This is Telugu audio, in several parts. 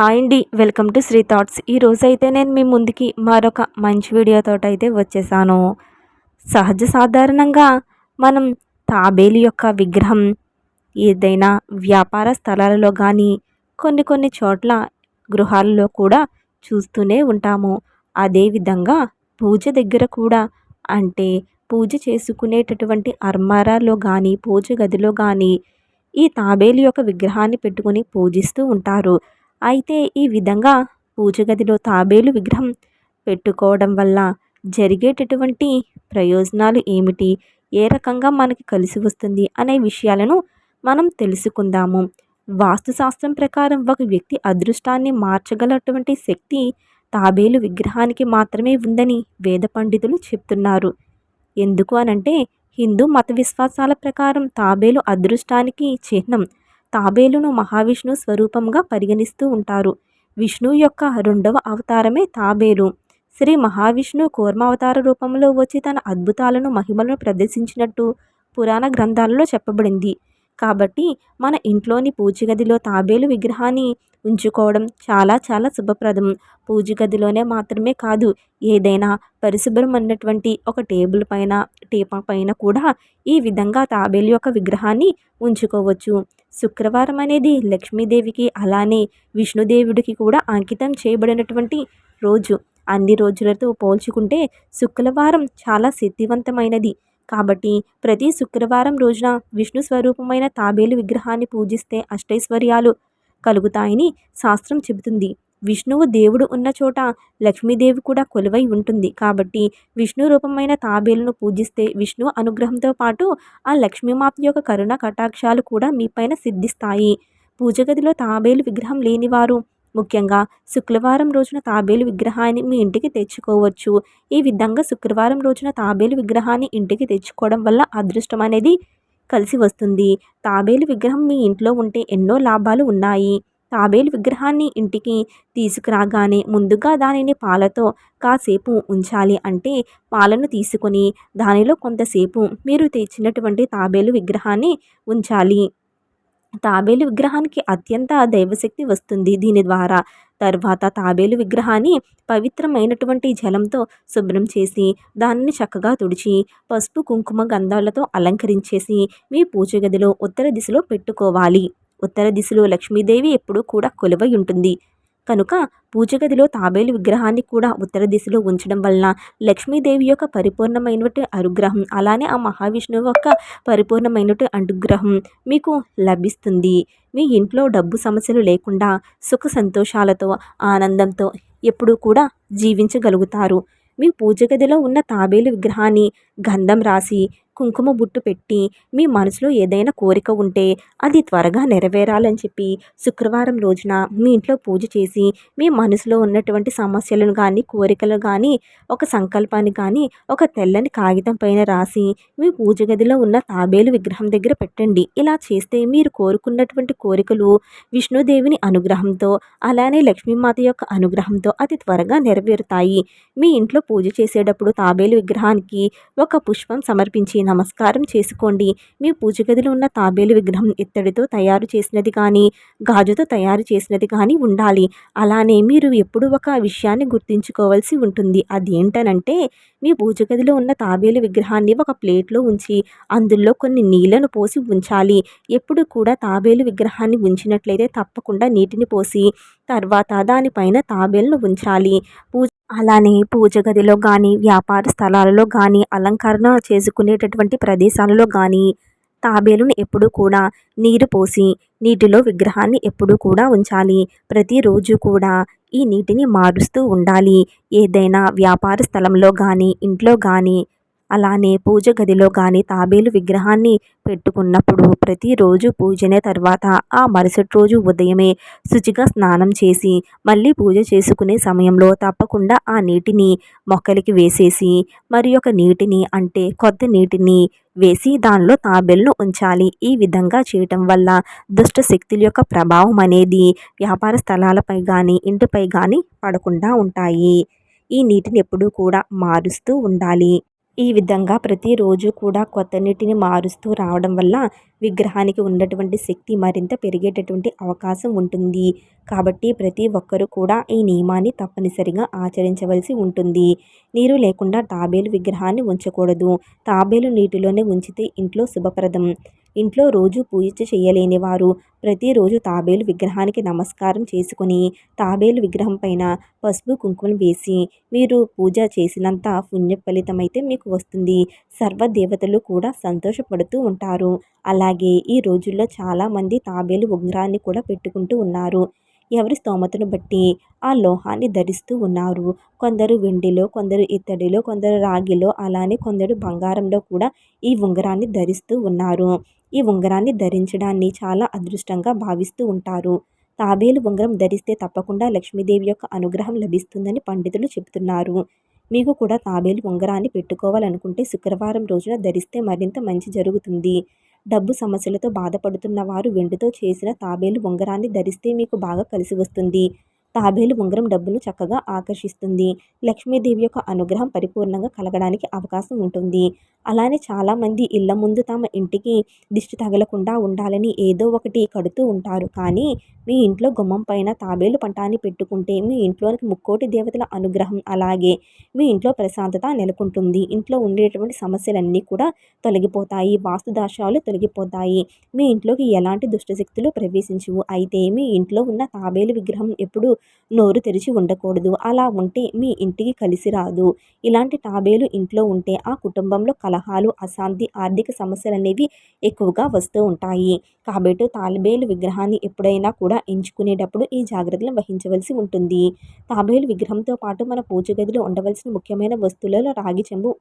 హాయ్ అండి వెల్కమ్ టు శ్రీ థాట్స్. ఈరోజు అయితే నేను మీ ముందుకి మరొక మంచి వీడియోతో అయితే వచ్చేసాను. సహజ సాధారణంగా మనం తాబేలు యొక్క విగ్రహం ఏదైనా వ్యాపార స్థలాలలో కానీ కొన్ని కొన్ని చోట్ల గృహాలలో కూడా చూస్తూనే ఉంటాము. అదేవిధంగా పూజ దగ్గర కూడా అంటే పూజ చేసుకునేటటువంటి అర్మారాలో కానీ పూజ గదిలో కానీ ఈ తాబేలు యొక్క విగ్రహాన్ని పెట్టుకొని పూజిస్తూ ఉంటారు. అయితే ఈ విధంగా పూజ గదిలో తాబేలు విగ్రహం పెట్టుకోవడం వల్ల జరిగేటటువంటి ప్రయోజనాలు ఏమిటి? ఏ రకంగా మనకి కలిసి వస్తుంది అనే విషయాలను మనం తెలుసుకుందాము. వాస్తుశాస్త్రం ప్రకారం ఒక వ్యక్తి అదృష్టాన్ని మార్చగలటువంటి శక్తి తాబేలు విగ్రహానికి మాత్రమే ఉందని వేద పండితులు చెప్తున్నారు. ఎందుకు అనంటే హిందూ మత విశ్వాసాల ప్రకారం తాబేలు అదృష్టానికి చిహ్నం. తాబేలును మహావిష్ణు స్వరూపంగా పరిగణిస్తూ ఉంటారు. విష్ణువు యొక్క రెండవ అవతారమే తాబేలు. శ్రీ మహావిష్ణు కూర్మావతార రూపంలో వచ్చి తన అద్భుతాలను మహిమలను ప్రదర్శించినట్టు పురాణ గ్రంథాలలో చెప్పబడింది. కాబట్టి మన ఇంట్లోని పూజగదిలో తాబేలు విగ్రహాన్ని ఉంచుకోవడం చాలా చాలా శుభప్రదం. పూజ గదిలోనే మాత్రమే కాదు ఏదైనా పరిశుభ్రం అన్నటువంటి ఒక టేబుల్ పైన టీపా పైన కూడా ఈ విధంగా తాబేలు యొక్క విగ్రహాన్ని ఉంచుకోవచ్చు. శుక్రవారం అనేది లక్ష్మీదేవికి అలానే విష్ణుదేవుడికి కూడా అంకితం చేయబడినటువంటి రోజు. అన్ని రోజులతో పోల్చుకుంటే శుక్రవారం చాలా శక్తివంతమైనది. కాబట్టి ప్రతి శుక్రవారం రోజున విష్ణు స్వరూపమైన తాబేలు విగ్రహాన్ని పూజిస్తే అష్టైశ్వర్యాలు కలుగుతాయని శాస్త్రం చెబుతుంది. విష్ణువు దేవుడు ఉన్న చోట లక్ష్మీదేవి కూడా కొలువై ఉంటుంది. కాబట్టి విష్ణు రూపమైన తాబేలును పూజిస్తే విష్ణు అనుగ్రహంతో పాటు ఆ లక్ష్మీమాత యొక్క కరుణ కటాక్షాలు కూడా మీపైన సిద్ధిస్తాయి. పూజ గదిలో తాబేలు విగ్రహం లేనివారు ముఖ్యంగా శుక్రవారం రోజున తాబేలు విగ్రహాన్ని మీ ఇంటికి తెచ్చుకోవచ్చు. ఈ విధంగా శుక్రవారం రోజున తాబేలు విగ్రహాన్ని ఇంటికి తెచ్చుకోవడం వల్ల అదృష్టం అనేది కలిసి వస్తుంది. తాబేలు విగ్రహం మీ ఇంట్లో ఉంటే ఎన్నో లాభాలు ఉన్నాయి. తాబేలు విగ్రహాన్ని ఇంటికి తీసుకురాగానే ముందుగా దానిని పాలతో కాసేపు ఉంచాలి అంటే పాలను తీసుకొని దానిలో కొంతసేపు మీరు తెచ్చినటువంటి తాబేలు విగ్రహాన్ని ఉంచాలి. తాబేలు విగ్రహానికి అత్యంత దైవశక్తి వస్తుంది. దీని ద్వారా తర్వాత తాబేలు విగ్రహాన్ని పవిత్రమైనటువంటి జలంతో శుభ్రం చేసి దానిని చక్కగా తుడిచి పసుపు కుంకుమ గంధాలతో అలంకరించేసి మీ పూజ గదిలో ఉత్తర దిశలో పెట్టుకోవాలి. ఉత్తర దిశలో లక్ష్మీదేవి ఎప్పుడూ కూడా కొలువై ఉంటుంది. కనుక పూజ గదిలో తాబేలు విగ్రహాన్ని కూడా ఉత్తర దిశలో ఉంచడం వలన లక్ష్మీదేవి యొక్క పరిపూర్ణమైనటువంటి అనుగ్రహం అలానే ఆ మహావిష్ణువు యొక్క పరిపూర్ణమైనటువంటి అనుగ్రహం మీకు లభిస్తుంది. మీ ఇంట్లో డబ్బు సమస్యలు లేకుండా సుఖ సంతోషాలతో ఆనందంతో ఎప్పుడూ కూడా జీవించగలుగుతారు. మీ పూజ గదిలో ఉన్న తాబేలు విగ్రహాన్ని గంధం రాసి కుంకుమ బుట్టు పెట్టి మీ మనసులో ఏదైనా కోరిక ఉంటే అది త్వరగా నెరవేరాలని చెప్పి శుక్రవారం రోజున మీ ఇంట్లో పూజ చేసి మీ మనసులో ఉన్నటువంటి సమస్యలను కానీ కోరికలు కానీ ఒక సంకల్పాన్ని కానీ ఒక తెల్లని కాగితం పైన రాసి మీ పూజ గదిలో ఉన్న తాబేలు విగ్రహం దగ్గర పెట్టండి. ఇలా చేస్తే మీరు కోరుకున్నటువంటి కోరికలు విష్ణుదేవిని అనుగ్రహంతో అలానే లక్ష్మీమాత యొక్క అనుగ్రహంతో అతి త్వరగా నెరవేరుతాయి. మీ ఇంట్లో పూజ చేసేటప్పుడు తాబేలు విగ్రహానికి ఒక పుష్పం సమర్పించిన నమస్కారం చేసుకోండి. మీ పూజ గదిలో ఉన్న తాబేలు విగ్రహం ఇత్తడితో తయారు చేసినది కానీ గాజుతో తయారు చేసినది కానీ ఉండాలి. అలానే మీరు ఎప్పుడు ఒక విషయాన్ని గుర్తుంచుకోవాల్సి ఉంటుంది. అదేంటనంటే మీ పూజ గదిలో ఉన్న తాబేలు విగ్రహాన్ని ఒక ప్లేట్లో ఉంచి అందులో కొన్ని నీళ్ళను పోసి ఉంచాలి. ఎప్పుడు కూడా తాబేలు విగ్రహాన్ని ఉంచినట్లయితే తప్పకుండా నీటిని పోసి తర్వాత దానిపైన తాబేలును ఉంచాలి. పూజ అలానే పూజ గదిలో కానీ వ్యాపార స్థలాలలో కానీ అలంకరణ చేసుకునేటటువంటి ప్రదేశాలలో కానీ తాబేలును ఎప్పుడూ కూడా నీరు పోసి నీటిలో విగ్రహాన్ని ఎప్పుడూ కూడా ఉంచాలి. ప్రతిరోజు కూడా ఈ నీటిని మారుస్తూ ఉండాలి. ఏదైనా వ్యాపార స్థలంలో కానీ ఇంట్లో కానీ అలానే పూజ గదిలో కానీ తాబేలు విగ్రహాన్ని పెట్టుకున్నప్పుడు ప్రతిరోజు పూజనే తర్వాత ఆ మరుసటి రోజు ఉదయమే శుచిగా స్నానం చేసి మళ్ళీ పూజ చేసుకునే సమయంలో తప్పకుండా ఆ నీటిని మొక్కలకి వేసేసి మరి ఒక నీటిని అంటే కొత్త నీటిని వేసి దానిలో తాబేలును ఉంచాలి. ఈ విధంగా చేయటం వల్ల దుష్ట శక్తుల యొక్క ప్రభావం అనేది వ్యాపార స్థలాలపై కానీ ఇంటిపై కానీ పడకుండా ఉంటాయి. ఈ నీటిని ఎప్పుడూ కూడా మారుస్తూ ఉండాలి. ఈ విధంగా ప్రతిరోజు కూడా కొత్త నీటిని మారుస్తూ రావడం వల్ల విగ్రహానికి ఉన్నటువంటి శక్తి మరింత పెరిగేటటువంటి అవకాశం ఉంటుంది. కాబట్టి ప్రతి ఒక్కరూ కూడా ఈ నియమాన్ని తప్పనిసరిగా ఆచరించవలసి ఉంటుంది. నీరు లేకుండా తాబేలు విగ్రహాన్ని ఉంచకూడదు. తాబేలు నీటిలోనే ఉంచితే ఇంట్లో శుభప్రదం. ఇంట్లో రోజు పూజ చేయలేని వారు ప్రతిరోజు తాబేలు విగ్రహానికి నమస్కారం చేసుకుని తాబేలు విగ్రహం పైన పసుపు కుంకుమలు వేసి మీరు పూజ చేసినంత పుణ్య ఫలితమైతే మీకు వస్తుంది. సర్వ దేవతలు కూడా సంతోషపడుతూ ఉంటారు. అలా అలాగే ఈ రోజుల్లో చాలామంది తాబేలు ఉంగరాన్ని కూడా పెట్టుకుంటూ ఉన్నారు. ఎవరి స్తోమతను బట్టి ఆ లోహాన్ని ధరిస్తూ ఉన్నారు. కొందరు వెండిలో కొందరు ఇత్తడిలో కొందరు రాగిలో అలానే కొందరు బంగారంలో కూడా ఈ ఉంగరాన్ని ధరిస్తూ ఉన్నారు. ఈ ఉంగరాన్ని ధరించడాన్ని చాలా అదృష్టంగా భావిస్తూ ఉంటారు. తాబేలు ఉంగరం ధరిస్తే తప్పకుండా లక్ష్మీదేవి యొక్క అనుగ్రహం లభిస్తుందని పండితులు చెబుతున్నారు. మీకు కూడా తాబేలు ఉంగరాన్ని పెట్టుకోవాలనుకుంటే శుక్రవారం రోజున ధరిస్తే మరింత మంచి జరుగుతుంది. డబ్బు సమస్యలతో బాధపడుతున్న వారు వెండితో చేసిన తాబేలు ఉంగరాన్ని ధరిస్తే మీకు బాగా కలిసి వస్తుంది. తాబేలు ఉంగరం డబ్బును చక్కగా ఆకర్షిస్తుంది. లక్ష్మీదేవి యొక్క అనుగ్రహం పరిపూర్ణంగా కలగడానికి అవకాశం ఉంటుంది. అలానే చాలామంది ఇళ్ళ ముందు తమ ఇంటికి దిష్టి తగలకుండా ఉండాలని ఏదో ఒకటి కడుతూ ఉంటారు. కానీ మీ ఇంట్లో గుమ్మం పైన తాబేలు పంటాన్ని పెట్టుకుంటే మీ ఇంట్లోనికి ముక్కోటి దేవతల అనుగ్రహం అలాగే మీ ఇంట్లో ప్రశాంతత నెలకొంటుంది. ఇంట్లో ఉండేటువంటి సమస్యలన్నీ కూడా తొలగిపోతాయి. వాస్తు దోషాలు తొలగిపోతాయి. మీ ఇంట్లోకి ఎలాంటి దుష్టశక్తులు ప్రవేశించవు. అయితే మీ ఇంట్లో ఉన్న తాబేలు విగ్రహం ఎప్పుడు నోరు తెరిచి ఉండకూడదు. అలా ఉంటే మీ ఇంటికి కలిసి రాదు. ఇలాంటి తాబేలు ఇంట్లో ఉంటే ఆ కుటుంబంలో కలహాలు అశాంతి ఆర్థిక సమస్యలు అనేవి ఎక్కువగా వస్తూ ఉంటాయి. కాబట్టి తాబేలు విగ్రహాన్ని ఎప్పుడైనా కూడా ఎంచుకునేటప్పుడు ఈ జాగ్రత్తలు వహించవలసి ఉంటుంది. తాబేలు విగ్రహంతో పాటు మన పూజ గదిలో ఉండవలసిన ముఖ్యమైన వస్తువులలో రాగి చెంబు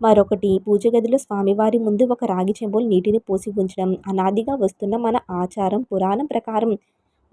మరొకటి. పూజ గదిలో స్వామివారి ముందు ఒక రాగి చెంబులు నీటిని పోసి ఉంచడం. అనాదిగా వస్తున్న మన ఆచారం పురాణం ప్రకారం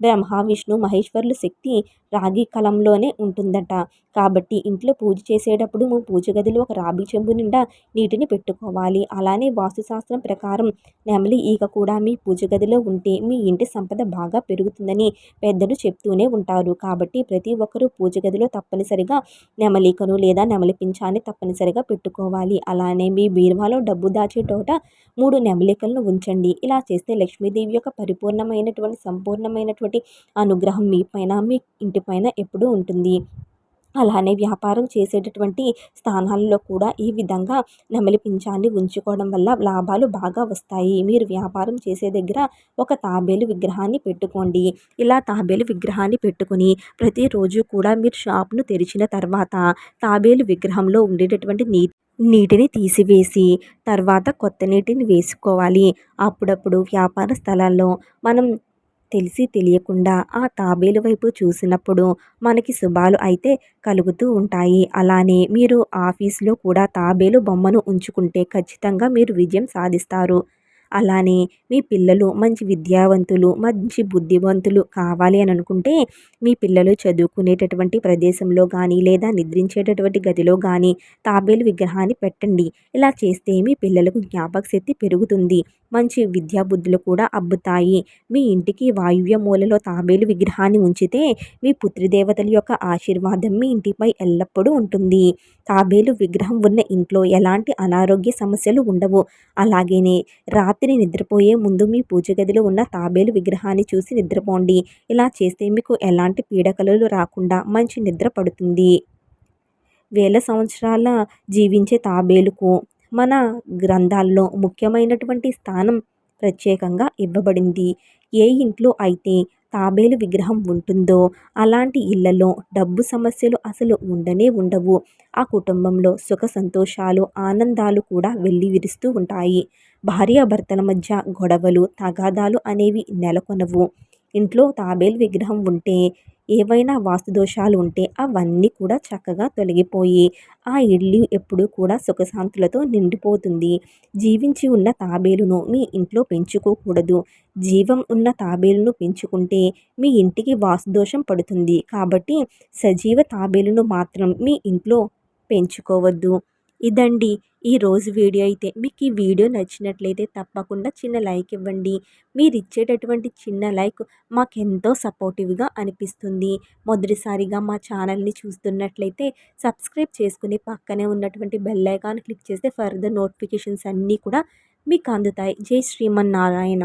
బ్రహ్మ విష్ణు మహేశ్వరుల శక్తి రాగి కలంలోనే ఉంటుందట. కాబట్టి ఇంట్లో పూజ చేసేటప్పుడు మీ పూజ గదిలో ఒక రాగి చెంబు నిండా నీటిని పెట్టుకోవాలి. అలానే వాస్తుశాస్త్రం ప్రకారం నెమలి ఈగ కూడా మీ పూజ గదిలో ఉంటే మీ ఇంటి సంపద బాగా పెరుగుతుందని పెద్దలు చెప్తూనే ఉంటారు. కాబట్టి ప్రతి ఒక్కరూ పూజ గదిలో తప్పనిసరిగా నెమలికను లేదా నెమలి పింఛాన్ని తప్పనిసరిగా పెట్టుకోవాలి. అలానే మీ బీరువాలో డబ్బు దాచే తోట మూడు నెమలికలను ఉంచండి. ఇలా చేస్తే లక్ష్మీదేవి యొక్క పరిపూర్ణమైనటువంటి సంపూర్ణమైనటువంటి అనుగ్రహం మీ పైన మీ ఇంటిపైన ఎప్పుడూ ఉంటుంది. అలానే వ్యాపారం చేసేటటువంటి స్థానాల్లో కూడా ఈ విధంగా నెమలి పింఛాన్ని ఉంచుకోవడం వల్ల లాభాలు బాగా వస్తాయి. మీరు వ్యాపారం చేసే దగ్గర ఒక తాబేలు విగ్రహాన్ని పెట్టుకోండి. ఇలా తాబేలు విగ్రహాన్ని పెట్టుకుని ప్రతిరోజు కూడా మీరు షాప్ను తెరిచిన తర్వాత తాబేలు విగ్రహంలో ఉండేటటువంటి నీ నీటిని తీసివేసి తర్వాత కొత్త నీటిని వేసుకోవాలి. అప్పుడప్పుడు వ్యాపార స్థలాల్లో మనం తెలిసి తెలియకుండా ఆ తాబేలు వైపు చూసినప్పుడు మనకి శుభాలు అయితే కలుగుతూ ఉంటాయి. అలానే మీరు ఆఫీస్లో కూడా తాబేలు బొమ్మను ఉంచుకుంటే ఖచ్చితంగా మీరు విజయం సాధిస్తారు. అలానే మీ పిల్లలు మంచి విద్యావంతులు మంచి బుద్ధివంతులు కావాలి అని అనుకుంటే మీ పిల్లలు చదువుకునేటటువంటి ప్రదేశంలో కానీ లేదా నిద్రించేటటువంటి గదిలో కానీ తాబేలు విగ్రహాన్ని పెట్టండి. ఇలా చేస్తే మీ పిల్లలకు జ్ఞాపక శక్తి పెరుగుతుంది. మంచి విద్యా బుద్ధులు కూడా అబ్బుతాయి. మీ ఇంటికి వాయువ్య మూలలో తాబేలు విగ్రహాన్ని ఉంచితే మీ పుత్రిదేవతల యొక్క ఆశీర్వాదం మీ ఇంటిపై ఎల్లప్పుడూ ఉంటుంది. తాబేలు విగ్రహం ఉన్న ఇంట్లో ఎలాంటి అనారోగ్య సమస్యలు ఉండవు. అలాగేనే రాత్రి నిద్రపోయే ముందు మీ పూజ గదిలో ఉన్న తాబేలు విగ్రహాన్ని చూసి నిద్రపోండి. ఇలా చేస్తే మీకు ఎలాంటి పీడకలలు రాకుండా మంచి నిద్ర పడుతుంది. వేల సంవత్సరాల జీవించే తాబేలుకు మన గ్రంథాల్లో ముఖ్యమైనటువంటి స్థానం ప్రత్యేకంగా ఇవ్వబడింది. ఏ ఇంట్లో అయితే తాబేలు విగ్రహం ఉంటుందో అలాంటి ఇళ్ళలో డబ్బు సమస్యలు అసలు ఉండనే ఉండవు. ఆ కుటుంబంలో సుఖ సంతోషాలు ఆనందాలు కూడా వెళ్ళి విరుస్తూ ఉంటాయి. భార్యాభర్తల మధ్య గొడవలు తగాదాలు అనేవి నెలకొనవు. ఇంట్లో తాబేలు విగ్రహం ఉంటే ఏవైనా వాస్తు దోషాలు ఉంటే అవన్నీ కూడా చక్కగా తొలగిపోయి ఆ ఇల్లు ఎప్పుడూ కూడా సుఖశాంతులతో నిండిపోతుంది. జీవించి ఉన్న తాబేలును మీ ఇంట్లో పెంచుకోకూడదు. జీవం ఉన్న తాబేలును పెంచుకుంటే మీ ఇంటికి వాస్తుదోషం పడుతుంది. కాబట్టి సజీవ తాబేలును మాత్రం మీ ఇంట్లో పెంచుకోవద్దు. ఇదండి. ఈరోజు వీడియో అయితే మీకు ఈ వీడియో నచ్చినట్లయితే తప్పకుండా చిన్న లైక్ ఇవ్వండి. మీరు ఇచ్చేటటువంటి చిన్న లైక్ మాకెంతో సపోర్టివ్గా అనిపిస్తుంది. మొదటిసారిగా మా ఛానల్ని చూస్తున్నట్లయితే సబ్స్క్రైబ్ చేసుకుని పక్కనే ఉన్నటువంటి బెల్ ఐకాన్ క్లిక్ చేస్తే ఫర్దర్ నోటిఫికేషన్స్ అన్నీ కూడా మీకు అందుతాయి. జై శ్రీమన్నారాయణ.